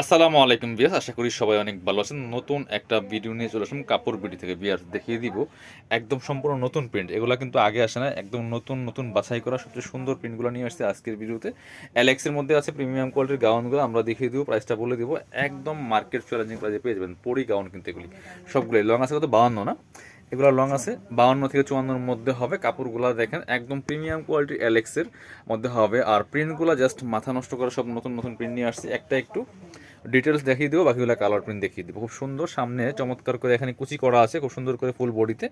আসসালামু আলাইকুম বিয়াস আশা করি সবাই অনেক ভালো আছেন। নতুন একটা ভিডিও নিয়ে চলে আসলাম, কাপড় বিডি থেকে। বিয়ার দেখিয়ে দিব, একদম সম্পূর্ণ নতুন প্রিন্ট এগুলো কিন্তু আগে আসে না একদম নতুন নতুন বাছাই করা সবচেয়ে সুন্দর প্রিন্টগুলো নিয়ে আসছে আজকের ভিডিওতে। অ্যালেক্সের মধ্যে আছে প্রিমিয়াম কোয়ালিটির গাউনগুলো, আমরা দেখিয়ে দিব প্রাইসটা বলে দিব। একদম মার্কেট চ্যালেঞ্জিং প্রাইসে পেয়ে যাবেন, পরি গাউন কিন্তু এগুলি। সবগুলোই লং আছে কত? বাউন্ন না? এগুলো লং আছে। বাউন্ন থেকে চুয়ান্নর মধ্যে হবে। কাপড়গুলো দেখেন, একদম প্রিমিয়াম কোয়ালিটি অ্যালেক্সের মধ্যে হবে। আর প্রিন্টগুলো জাস্ট মাথা নষ্ট করে সব নতুন নতুন প্রিন্ট নিয়ে আসছে। একটা একটু ডিটেলস দেখিয়ে দেবো, বাকিগুলো কালার প্রিন্ট দেখিয়ে দেবো। খুব সুন্দর, সামনে চমৎকার করে এখানে কুচি করা আছে, খুব সুন্দর করে ফুল বডিতে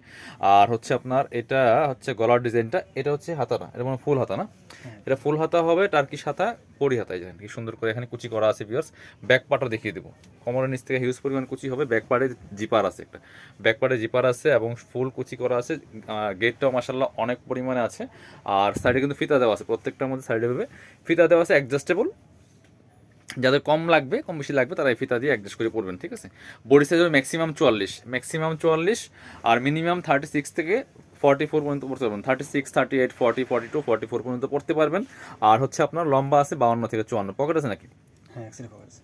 আর হচ্ছে আপনার এটা হচ্ছে গলার ডিজাইনটা এটা হচ্ছে হাতানা, এটা মানে ফুল হাতা না এটা ফুল হাতা হবে, টার্কি হাতা পরি হাতায় দেখেন কি সুন্দর করে এখানে কুচি করা আছে ভিউয়ার্স ব্যাক পার্টটা দেখিয়ে দেবো। কোমরের নিচ থেকে হিউজ পরিমাণ কুচি হবে, ব্যাক পার্টে জিপার আছে একটা। ব্যাক পার্টে জিপার আছে এবং ফুল কুচি করা আছে গেটটাও মাসাল্লাহ অনেক পরিমাণে আছে। আর সাইডে কিন্তু ফিতা দেওয়া আছে, প্রত্যেকটার মধ্যে সাইডে ভাবে। ফিতা দেওয়া আছে অ্যাডজাস্টেবল যাদের কম লাগবে, কম বেশি লাগবে, তারা এই ফিতা দিয়ে অ্যাডজাস্ট করে পড়বেন ঠিক আছে? বডি সাইজ হবে ম্যাক্সিমাম চুয়াল্লিশ। ম্যাক্সিমাম চুয়াল্লিশ আর মিনিমাম থার্টি সিক্স থেকে ফর্টি ফোর পর্যন্ত পড়তে পারবেন। Thirty six thirty eight forty forty two forty four পর্যন্ত পড়তে পারবেন। আর হচ্ছে আপনার লম্বা আছে বাউন্ন থেকে চুয়ান্ন। পকেট আছে নাকি? হ্যাঁ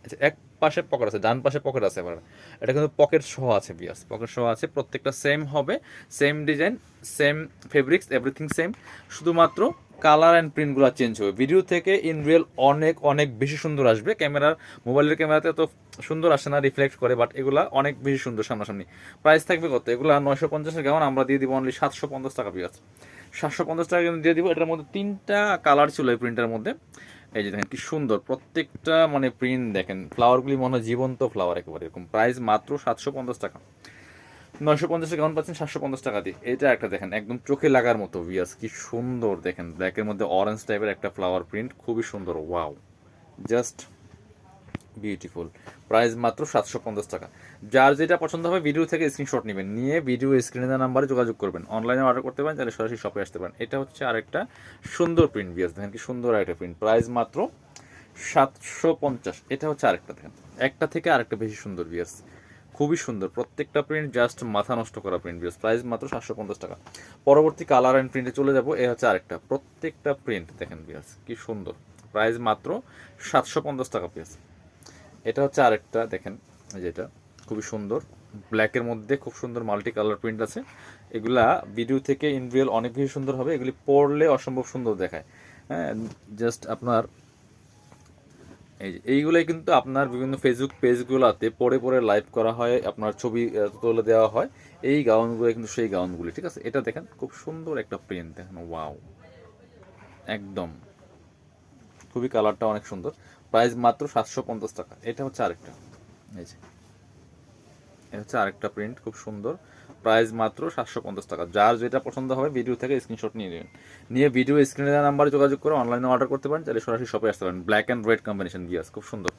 আচ্ছা এক পাশে পকেট আছে ডান পাশে পকেট আছে আবার এটা কিন্তু পকেট সহ আছে বিয়াস পকেট সহ আছে প্রত্যেকটা সেম হবে same design same fabrics everything same শুধুমাত্র কালার অ্যান্ড প্রিন্টগুলো চেঞ্জ হবে। ভিডিও থেকে ইন রিয়েল অনেক অনেক বেশি সুন্দর আসবে। ক্যামেরার মোবাইলের ক্যামেরাতে তো সুন্দর আসে না রিফ্লেক্ট করে বাট এগুলা অনেক বেশি সুন্দর সামনাসামনি। প্রাইস থাকবে কত? এগুলা নয়শো পঞ্চাশের কেমন আমরা দিয়ে দিব অনলি সাতশো পঞ্চাশ টাকা পিয়াজ সাতশো পঞ্চাশ টাকা কিন্তু দিয়ে দিব, এটার মধ্যে তিনটা কালার ছিল এই প্রিন্টের মধ্যে। এই যে দেখেন, কি সুন্দর। প্রত্যেকটা মানে প্রিন্ট দেখেন ফ্লাওয়ারগুলি মনে হয় জীবন্ত ফ্লাওয়ার একেবারে, এরকম প্রাইস মাত্র সাতশো পঞ্চাশ টাকা। নয়শো পঞ্চাশে কেমন পাচ্ছেন, সাতশো পঞ্চাশ টাকা দিয়ে। এটা একটা দেখেন, একদম চোখে লাগার মতো ভিয়াস কি সুন্দর দেখেন। ব্ল্যাকের মধ্যে অরেঞ্জ টাইপের একটা ফ্লাওয়ার প্রিন্ট খুবই সুন্দর ওয়াও জাস্ট বিউটিফুল প্রাইস মাত্র সাতশো পঞ্চাশ টাকা। যার যেটা পছন্দ হবে ভিডিও থেকে স্ক্রিনশট নেবেন। নিয়ে ভিডিও স্ক্রিনে নাম্বারে যোগাযোগ করবেন। অনলাইনে অর্ডার করতে পারেন তাহলে সরাসরি শপে আসতে পারেন। এটা হচ্ছে আরেকটা সুন্দর প্রিন্ট বিয়াস দেখেন কি সুন্দর একটা প্রিন্ট প্রাইস মাত্র সাতশো পঞ্চাশ। এটা হচ্ছে আরেকটা, দেখেন। একটা থেকে আরেকটা বেশি সুন্দর বিয়াস খুবই সুন্দর। প্রত্যেকটা প্রিন্ট জাস্ট মাথা নষ্ট করা প্রিন্ট বিয়াস প্রাইস মাত্র সাতশো পঞ্চাশ টাকা। পরবর্তী কালার অ্যান্ড প্রিন্টে চলে যাব, এ হচ্ছে আরেকটা। প্রত্যেকটা প্রিন্ট দেখেন বিয়াস কি সুন্দর। প্রাইস মাত্র সাতশো পঞ্চাশ টাকা পিয়াস এটা হচ্ছে আরেকটা, দেখেন যেটা খুবই সুন্দর। ব্ল্যাকের মধ্যে খুব সুন্দর মাল্টি কালার প্রিন্ট আছে। এগুলা ভিডিও থেকে ইন রিয়েল অনেক বেশি সুন্দর হবে। এগুলি পড়লে অসম্ভব সুন্দর দেখায়। হ্যাঁ জাস্ট আপনার এই যে, এইগুলোই কিন্তু আপনার বিভিন্ন ফেসবুক পেজগুলোতে পরে পরে লাইভ করা হয়, আপনার ছবি তুলে দেওয়া হয়। এই গাউনগুলো কিন্তু সেই গাউনগুলি, ঠিক আছে? এটা দেখেন, খুব সুন্দর একটা প্রিন্ট দেখেন ওয়াও একদম। খুবই কালারটা অনেক সুন্দর। প্রাইস মাত্র সাতশো পঞ্চাশ টাকা। এটা হচ্ছে আরেকটা। এই যে হচ্ছে আরেকটা প্রিন্ট খুব সুন্দর। প্রাইস মাত্র সাতশো পঞ্চাশ টাকা। যার যেটা পছন্দ হবে ভিডিও থেকে স্ক্রিনশট নিয়ে নেবেন নিয়ে ভিডিও স্ক্রিনে দেওয়া নাম্বারে যোগাযোগ করে অনলাইনে অর্ডার করতে পারেন। তাহলে সরাসরি শপে আসতে পারেন। ব্ল্যাক অ্যান্ড রেড কম্বিনেশন বিয়াস খুব সুন্দর।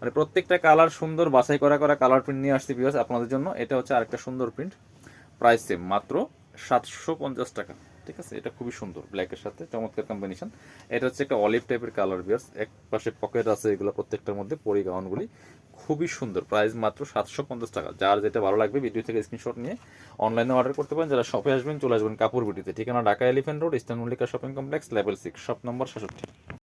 মানে প্রত্যেকটা কালার সুন্দর, বাছাই করা করা কালার প্রিন্ট নিয়ে আসছে বিয়াস আপনাদের জন্য। এটা হচ্ছে আরেকটা সুন্দর প্রিন্ট প্রাইস সেম মাত্র সাতশো পঞ্চাশ টাকা। ঠিক আছে? এটা খুবই সুন্দর ব্ল্যাকের সাথে। চমৎকার কম্বিনেশন এটা হচ্ছে একটা অলিভ টাইপের কালার বিয়ার্স এক পাশে পকেট আছে এগুলো প্রত্যেকটার মধ্যে পরি গাউনগুলি খুবই সুন্দর। প্রাইস মাত্র সাতশো পঞ্চাশ টাকা। যার যেটা ভালো লাগবে ভিডিও থেকে স্ক্রিনশট নিয়ে অনলাইনে অর্ডার করতে পারেন। যারা শপে আসবেন, চলে আসবেন কাপুর বিটিতে ঠিকানা Dhaka elephant road eastern Mallika shopping complex level six shop number সাতষট্টি